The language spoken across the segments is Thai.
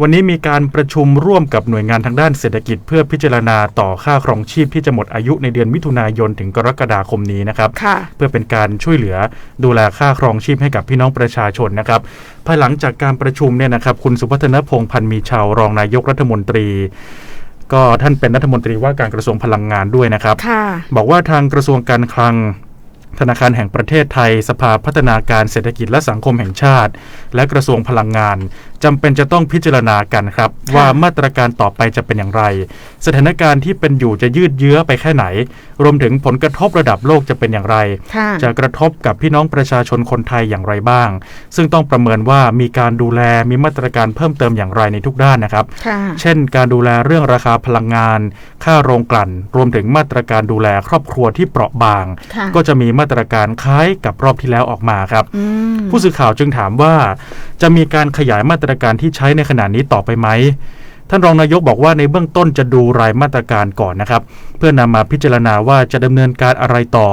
วันนี้มีการประชุมร่วมกับหน่วยงานทางด้านเศรษฐกิจ เพื่อพิจารณาต่อค่าครองชีพที่จะหมดอายุในเดือนมิถุนายนถึงกรกฎาคมนี้นะครับค่ะเพื่อเป็นการช่วยเหลือดูแลค่าครองชีพให้กับพี่น้องประชาชนนะครับภายหลังจากการประชุมเนี่ยนะครับ คุณสุพัฒนพงษ์พันธ์มีชาวรองนายกรัฐมนตรีก็ท่านเป็นรัฐมนตรีว่าการกระทรวงพลังงานด้วยนะครับค่ะบอกว่าทางกระทรวงการคลัง ธนาคารแห่งประเทศไทย สภาพัฒนาการเศรษฐกิจและสังคมแห่งชาติ และกระทรวงพลังงาน จำเป็นจะต้องพิจารณากันครับ ว่ามาตรการต่อไปจะเป็นอย่างไร สถานการณ์ที่เป็นอยู่จะยืดเยื้อไปแค่ไหน รวมถึงผลกระทบระดับโลกจะเป็นอย่างไรค่ะจะกระทบกับพี่น้องประชาชนคนไทยอย่างไรบ้าง ซึ่งต้องประเมินว่ามีการดูแลมีมาตรการเพิ่มเติมอย่างไรในทุกด้านนะครับค่ะเช่น การดูแลเรื่องราคาพลังงาน ค่าโรงกลั่น รวมถึงมาตรการดูแลครอบครัวที่เปราะบางค่ะก็จะมีมาตรการคล้ายกับรอบที่แล้วออกมาครับอืมผู้สื่อข่าวจึงถามว่าจะมีการขยายมาตรการที่ใช้ในขณะนี้ต่อไปไหมท่านรองนายกบอกว่าในเบื้องต้นจะดูรายมาตรการก่อนนะครับ เพื่อนำมาพิจารณาว่าจะดำเนินการอะไรต่อ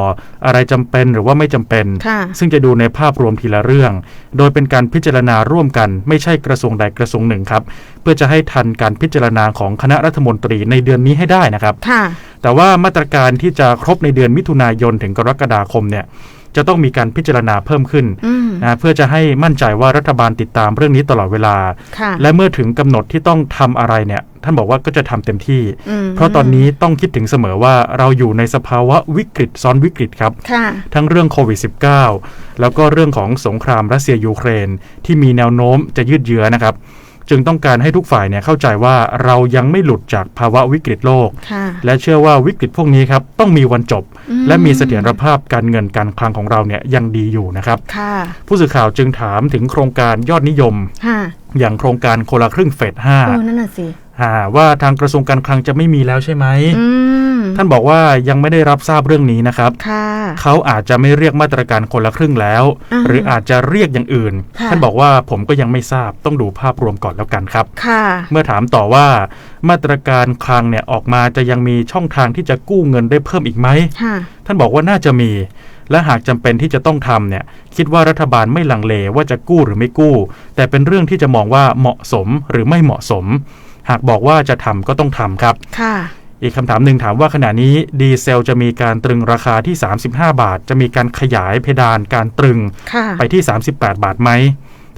อะไรจำเป็นหรือว่าไม่จำเป็นค่ะซึ่งจะดูในภาพรวมทีละเรื่อง โดยเป็นการพิจารณาร่วมกัน ไม่ใช่กระทรวงใดกระทรวงหนึ่งครับ เพื่อจะให้ทันการพิจารณาของคณะรัฐมนตรีในเดือนนี้ให้ได้นะครับค่ะแต่ว่ามาตรการที่จะครบในเดือนมิถุนายนถึงกรกฎาคมเนี่ย จะต้องมีการพิจารณาเพิ่มขึ้นอืมนะเพื่อจะให้มั่นใจว่ารัฐบาลติดตามเรื่องนี้ตลอดเวลาค่ะและเมื่อถึงกำหนดที่ต้องทำอะไรเนี่ยท่านบอกว่าก็จะทำเต็มที่อืมเพราะตอนนี้ต้องคิดถึงเสมอว่าเราอยู่ในสภาวะวิกฤตซ้อนวิกฤตครับค่ะทั้งเรื่องโควิด -19 แล้วก็เรื่องของสงครามรัสเซียยูเครน ที่มีแนวโน้มจะยืดเยื้อนะครับ จึงต้องการให้ทุกฝ่ายเนี่ยเข้าใจว่าเรายังไม่หลุดจากภาวะวิกฤตโลก ค่ะ และเชื่อว่าวิกฤตพวกนี้ครับต้องมีวันจบ อืม และมีเสถียรภาพการเงินการคลังของเราเนี่ยยังดีอยู่นะครับ ค่ะผู้สื่อข่าวจึงถามถึงโครงการยอดนิยม ค่ะอย่างโครงการคนละครึ่งเฟสโอ้นั่นน่ะสิ5อ่าว่าทางกระทรวงการคลังจะไม่มีแล้วใช่ไหม อืม ท่านบอกว่ายังไม่ได้รับทราบเรื่องนี้นะครับค่ะเขาอาจจะไม่เรียกมาตรการคนละครึ่งแล้วอ่าหรืออาจจะเรียกอย่างอื่นค่ะท่านบอกว่าผมก็ยังไม่ทราบต้องดูภาพรวมก่อนแล้วกันครับค่ะเมื่อถามต่อว่ามาตรการคลังเนี่ยออกมาจะยังมีช่องทางที่จะกู้เงินได้เพิ่มอีกไหมค่ะท่านบอกว่าน่าจะมีและหากจำเป็นที่จะต้องทำเนี่ยคิดว่ารัฐบาลไม่ลังเลว่าจะกู้หรือไม่กู้ แต่เป็นเรื่องที่จะมองว่าเหมาะสมหรือไม่เหมาะสม หากบอกว่าจะทำก็ต้องทำครับค่ะ อีกคำถามหนึ่งถามว่าขณะนี้ดีเซลจะมีการตรึงราคาที่ 35 บาท จะมีการขยายเพดานการตรึงค่ะไปที่ 38 บาทไหม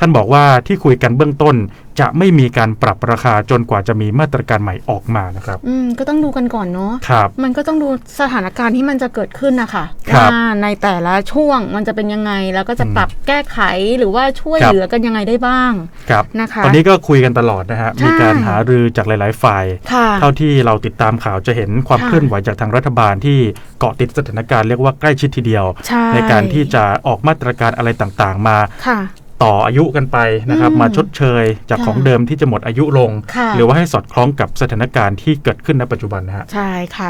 ท่านบอกว่าที่คุยกันเบื้องต้น จะไม่มีการปรับราคาจนกว่าจะมีมาตรการใหม่ออกมานะครับ อืมก็ต้องดูกันก่อนเนาะครับ มันก็ต้องดูสถานการณ์ที่มันจะเกิดขึ้นนะคะครับว่าในแต่ละช่วงมันจะเป็นยังไงแล้วก็จะปรับแก้ไขหรือว่าช่วยครับเหลือกันยังไงได้บ้างครับนะคะตอนนี้ก็คุยกันตลอดนะฮะใช่มีการหารือจากหลาย ๆ ฝ่ายค่ะเท่าที่เราติดตามข่าวจะเห็นความค่ะเคลื่อนไหวจากทางรัฐบาลที่เกาะติดสถานการณ์เรียกว่าใกล้ชิดทีเดียวใช่ในการที่จะออกมาตรการอะไรต่าง ๆ มาค่ะ ต่ออายุกันไปนะครับอืมมาชดเชยจากค่ะของเดิมที่จะหมดอายุลงค่ะหรือว่าให้สอดคล้องกับสถานการณ์ที่เกิดขึ้นในปัจจุบันนะฮะใช่ค่ะ